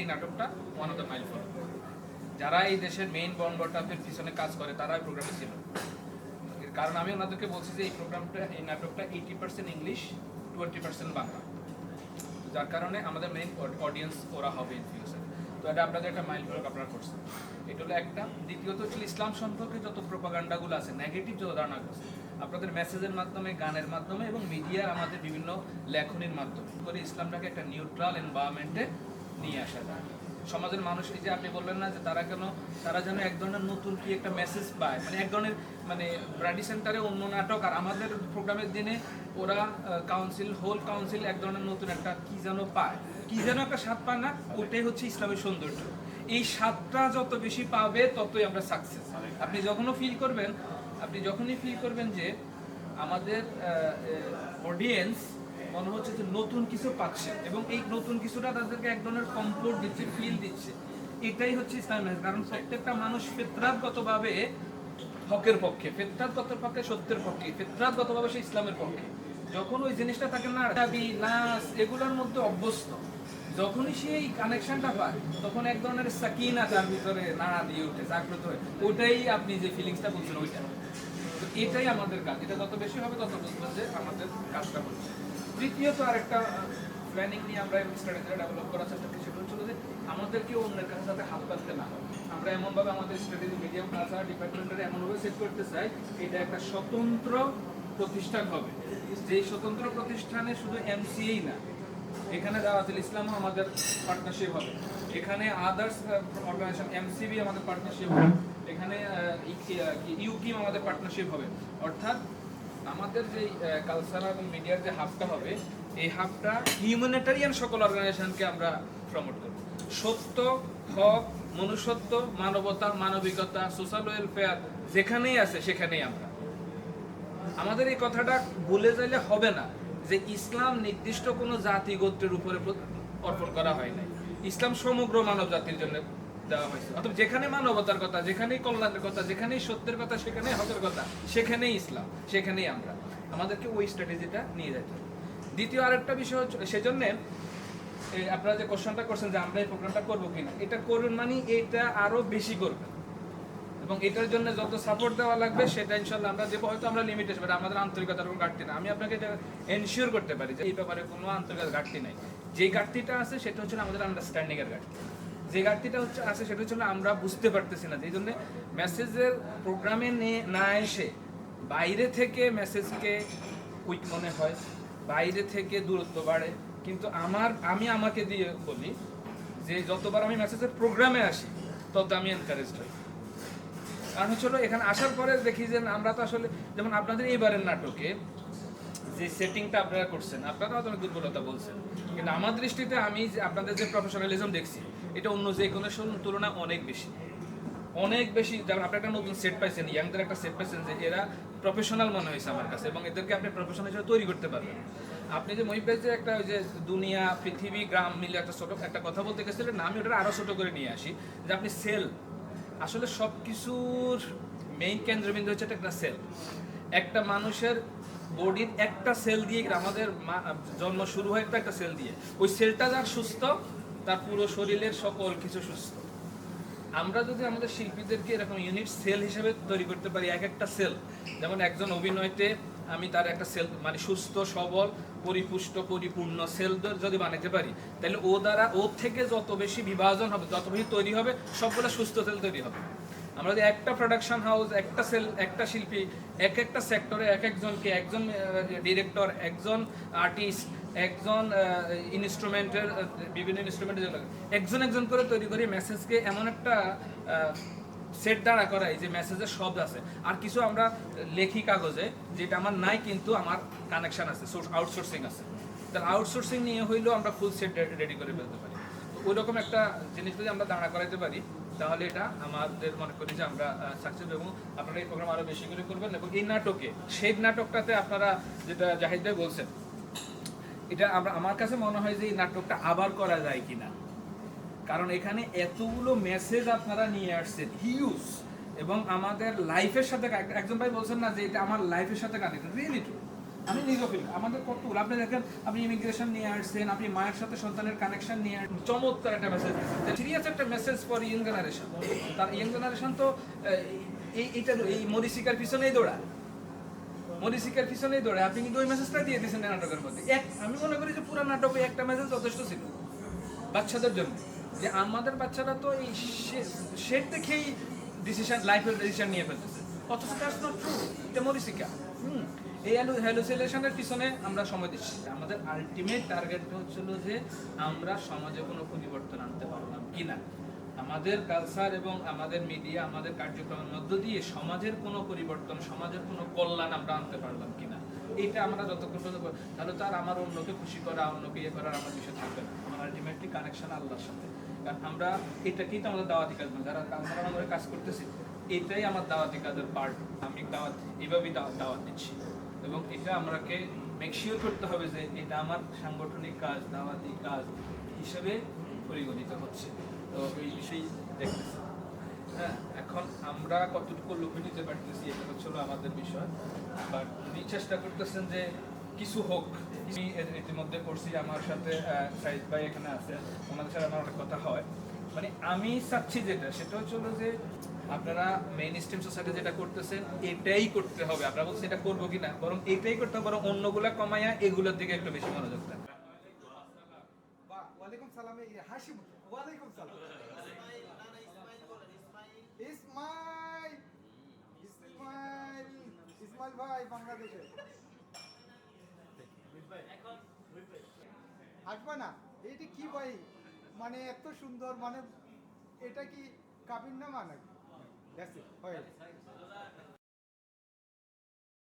এই নাটকটা one of the মাইল ফল যারা এই দেশের মেইন বনবটাপের পিছনে কাজ করে তারা এই প্রোগ্রামে ছিল। এর কারণ আমি ওনাদেরকে বলছি যে এই প্রোগ্রামটা এই নাটকটা eighty percent English twenty percent Bangla. যার কারণে আমাদের মেইন অডিয়েন্স ওরা হবে ইন ফিউচার তো এটা আপনাদের একটা মাইল ফলক আপনারা করছেন। এটা হলো একটা। দ্বিতীয়ত হচ্ছে ইসলাম সম্পর্কে যত প্রোপাগান্ডাগুলো আছে নেগেটিভ যত ধারণাগুলো আছে, আপনাদের মেসেজের মাধ্যমে, গানের মাধ্যমে এবং মিডিয়ার আমাদের বিভিন্ন লেখনির মাধ্যমে। করে ইসলামটাকে একটা নিউট্রাল এনভায়রনমেন্টে নিয়ে আসা যায়। সমাজের মানুষ এই যে আপনি বললেন না যে তারা কেন, তারা যেন এক ধরনের নতুন কি একটা মেসেজ পায়। মানে এক ধরনের মানে ব্রাডি সেন্টারে অন্য নাটক আর আমাদের প্রোগ্রামের দিনে ওরা কাউন্সিল হোল কাউন্সিল এক ধরনের নতুন একটা কি যেন পায়। কি যেন একটা স্বাদ পায় না, ওটাই হচ্ছে ইসলামের সৌন্দর্য। এই স্বাদটা যত বেশি পাবে, ততই আমরা সাকসেস আপনি যখনও ফিল করবেন, আপনি যখনই ফিল করবেন যে আমাদের অডিয়েন্স মনে হচ্ছে যে নতুন কিছু পাচ্ছে এবং এই নতুন কিছুটা তাদেরকে এক ধরনের কমফোর্ট দিচ্ছে ফিল দিচ্ছে। এটাই হচ্ছে ইসলামের কারণ প্রত্যেকটা মানুষ ফেতরাতগতভাবে হকের পক্ষে ফেতরাতগত পক্ষে সত্যের পক্ষে, ফেতরাতগতভাবে সে ইসলামের পক্ষে। যখন ওই জিনিসটা তাকে না, দাবি নাচ এগুলোর মধ্যে অভ্যস্ত। যখনই সে এই কানেকশনটা পায়, তখন এক ধরনের সাকিনা তার ভিতরে নাড়া দিয়ে ওঠে জাগ্রত হয়। ওটাই আপনি যে ফিলিংসটা বলছেন, ওইটা। এটাই আমাদের কাজ। এটা যত বেশি হবে তত বুঝবেন যে আমাদের কাজটা হচ্ছে। তৃতীয়ত আরেকটা প্ল্যানিং নিয়ে আমরা স্ট্র্যাটেজিটা ডেভেলপ করার চেষ্টা করছি সেটা হচ্ছে যে আমাদেরকে অন্যের কাছে যাতে হাত পাততে না হয় আমরা এমনভাবে আমাদের স্ট্র্যাটেজি মিডিয়াম কালচার ডিপার্টমেন্টের এমনভাবে সেট করতে চাই, এটা একটা স্বতন্ত্র প্রতিষ্ঠান হবে। যে স্বতন্ত্র প্রতিষ্ঠানে শুধু এমসিএই না, এখানে দাওয়াতুল ইসলামও আমাদের পার্টনারশিপ হবে। এখানে আদার্স অর্গানাইজেশন এমসিবি আমাদের পার্টনারশিপ হবে। এখানে ইউকিম আমাদের পার্টনারশিপ হবে। অর্থাৎ আমাদের যে কালচার এবং মিডিয়ার যে হাবটা হবে, এই হাবটা হিউম্যানিটারিয়ান সকল অর্গানাইজেশনকে আমরা প্রমোট করব। সত্য, হক, মনুষ্যত্ব, মানবতা, মানবিকতা সোশ্যাল ওয়েলফেয়ার যেখানেই আছে সেখানেই আমরা। আমাদের এই কথাটা বলে যাইলে হবে না যে ইসলাম নির্দিষ্ট কোনো জাতি গোত্রের উপরে অর্পণ করা হয় নাই। ইসলাম সমগ্র মানব জাতির জন্য দেওয়া হয়েছে। যেখানে মানবতার কথা, যেখানেই কল্যাণের কথা, যেখানেই সত্যের কথা, সেখানেই হকের কথা, সেখানেই ইসলাম, সেখানেই আমরা। আমাদেরকে ওই স্ট্র্যাটেজিটা নিয়ে যেতে হবে। দ্বিতীয় আরেকটা বিষয় হচ্ছে, সেজন্যে আপনারা যে কোশ্চেনটা করছেন যে আমরা এই প্রোগ্রামটা করব কিনা, এটা করবেন মানে এটা আরও বেশি করবেন। এবং এটার জন্য যত সাপোর্ট দেওয়া লাগবে, সেটা ইনশাল্লাহ আমরা দেবো। হয়তো আমরা লিমিটেড বাট আমাদের আন্তরিকতার কোনো ঘাটতি না আমি আপনাকে এটা এনশিওর করতে পারি যে এই ব্যাপারে কোনো আন্তরিকতার ঘাটতি নাই। যে ঘাটতিটা আছে, সেটা হচ্ছে আমাদের আন্ডারস্ট্যান্ডিং এর ঘাটতি। যে ঘাটতিটা হচ্ছে আছে সেটা হচ্ছে আমরা বুঝতে পারতেছি না। এই জন্য মেসেজের প্রোগ্রামে না এসে বাইরে থেকে মেসেজকে কুইক মনে হয়, বাইরে থেকে দূরত্ব বাড়ে। কিন্তু আমার, আমি আমাকে দিয়ে বলি যে যতবার আমি মেসেজের প্রোগ্রামে আসি, তত আমি এনকারেজড হই। কারণ হচ্ছে এখানে আসার পরে দেখি যে আমরা তো আসলে, যেমন আপনাদের এইবারের নাটকে যে সেটিংটা আপনারা করছেন, আপনারা অনেক দুর্বলতা বলছেন। কিন্তু আমার দৃষ্টিতে আমি আপনাদের যে প্রফেশনালিজম দেখছি এটা অন্য যে কোনো তুলনায় অনেক বেশি। অনেক বেশি যেমন আপনি একটা নতুন সেট পাইছেন ইয়াংদের একটা সেট পাইছেন যে এরা প্রফেশনাল মনে হয়েছে আমার কাছে এবং এদেরকে আপনি প্রফেশনাল হিসেবে তৈরি করতে পারবেন। আপনি যে মহিব যে একটা ওই যে দুনিয়া, পৃথিবী, গ্রাম মিলে একটা ছোট একটা কথা বলতে গেছিলেন, আমি ওটা আরও ছোট করে নিয়ে আসি যে আপনি সেল আসলে সব কিছুর মেইন কেন্দ্রবিন্দু হচ্ছে একটা সেল একটা মানুষের বডির একটা সেল দিয়ে আমাদের জন্ম শুরু হয় একটা একটা সেল দিয়ে। ওই সেলটা যার সুস্থ তার পুরো শরীরের সকল কিছু সুস্থ। আমরা যদি আমাদের শিল্পীদেরকে এরকম ইউনিট সেল হিসেবে তৈরি করতে পারি, এক একটা সেল যেমন একজন অভিনয়তে আমি তার একটা সেল মানে সুস্থ, সবল, পরিপুষ্ট, পরিপূর্ণ সেল যদি বানাতে পারি, তাহলে ও দ্বারা ওর থেকে যত বেশি বিভাজন হবে, যত বেশি তৈরি হবে, সবগুলো সুস্থ সেল তৈরি হবে। আমরা যদি একটা প্রোডাকশন হাউস একটা সেল একটা শিল্পী, এক একটা সেক্টরে এক একজনকে, একজন ডিরেক্টর একজন আর্টিস্ট একজন ইনস্ট্রুমেন্টের বিভিন্ন ইনস্ট্রুমেন্টের একজন একজন করে তৈরি করি মেসেজকে এমন একটা সেট দ্বারা করাই যে মেসেজের শব্দ আছে। আর কিছু আমরা লেখি কাগজে, যেটা আমার নাই কিন্তু আমার কানেকশন আছে আউটসোর্সিং আছে। তাহলে আউটসোর্সিং নিয়ে হইলেও আমরা ফুল সেট রেডি করে ফেলতে পারি। তো ওই রকম একটা জিনিস যদি আমরা দাঁড়া করাইতে পারি, তাহলে এটা আমাদের মনে করি যে আমরা সাকসেস এবং আপনারা এই প্রোগ্রাম আরও বেশি করে করবেন এবং এই নাটকে, সেই নাটকটাতে আপনারা যেটা জাহিদ ভাই বলছেন এটা আমরা, আমার কাছে মনে হয় যে এই নাটকটা আবার করা যায় কিনা। কারণ এখানে এতগুলো মেসেজ আপনারা নিয়ে আসছেন হিউজ এবং আমাদের লাইফের সাথে একজন ভাই বলছেন না যে এটা আমার লাইফের সাথে কানেক্টেড রিয়েলি ট্রু আমি নিজেও ফিল আমাদের কতগুলো আপনি দেখেন, আপনি ইমিগ্রেশন নিয়ে আসছেন, আপনি মায়ের সাথে সন্তানের কানেকশন নিয়ে আসছেন। চমৎকার একটা মেসেজ দিচ্ছেন সিরিয়াস একটা মেসেজ ফর ইয়ং জেনারেশন তার ইয়ং জেনারেশন তো এই এইটা এই মরিসিকার পিছনেই দৌড়ায়। মরিসিকার পিছনেই দৌড়ায় আপনি ওই মেসেজটা দিয়ে দিয়েছেন নাটকের মধ্যে। এক, আমি মনে করি যে পুরো নাটকে একটা মেসেজ যথেষ্ট ছিল। বাচ্চাদের জন্য। যে আমাদের বাচ্চারা তো এই শেড দেখেই ডিসিশন লাইফের ডিসিশন নিয়ে ফেলতেছে। অথচ দ্যাটস নট ট্রু এটা মরিসিকা হুম। এই হ্যালুসিলেশনের পিছনে আমরা সময় দিচ্ছি। আমাদের আলটিমেট টার্গেটটা হচ্ছিল যে আমরা সমাজে কোনো পরিবর্তন আনতে পারলাম কিনা। আমাদের কালচার এবং আমাদের মিডিয়া আমাদের কার্যক্রমের মধ্য দিয়ে সমাজের কোনো পরিবর্তন, সমাজের কোনো কল্যাণ আমরা আনতে পারলাম কিনা? এটা আমরা যতক্ষণ পর্যন্ত তাহলে তো আর আমার অন্যকে খুশি করা, অন্যকে ইয়ে করার আমার বিষয় থাকবে না। আমার আলটিমেটলি কানেকশন আল্লাহর সাথে। কারণ আমরা, এটাকেই তো আমাদের দাওয়াতি কাজ মানে যারা আমরা আমাদের কাজ করতেছি, এটাই আমার দাওয়াতি কাজের পার্ট আমি দাওয়াত এইভাবেই দাওয়াত দাওয়াত দিচ্ছি। এবং এটা আমরাকে মেক শিওর করতে হবে যে এটা আমার সাংগঠনিক কাজ, দাওয়াতি কাজ হিসেবে পরিগণিত হচ্ছে। বিষয়েই দেখতেছি। হ্যাঁ এখন আমরা কতটুকু লক্ষ্য নিতে পারতেছি এটা হচ্ছে হলো আমাদের বিষয়। বাট উনি চেষ্টা করতেছেন যে কিছু হোক ইতিমধ্যে করছি আমার সাথে সাইদ ভাই এখানে আছে ওনাদের সাথে আমার অনেক কথা হয়। মানে আমি চাচ্ছি যেটা, সেটা হচ্ছে হলো যে আপনারা মেইন স্ট্রিম সোসাইটি যেটা করতেছেন, এটাই করতে হবে। আপনারা বলছেন এটা করব কিনা? বরং এটাই করতে হবে, বরং অন্যগুলা কমাইয়া এগুলোর দিকে একটু বেশি মনোযোগ দেন। ওয়ালাইকুম সালাম, এই হাসিম ওয়ালাইকুম সালাম। ইসমাইল। ইসমাইল। ইসমাইল ভাই, বাংলাদেশে। আসবে না? এইটা কি ভাই? মানে এত সুন্দর মানে এটা কি কাবির নামা নাকি? হয়ে।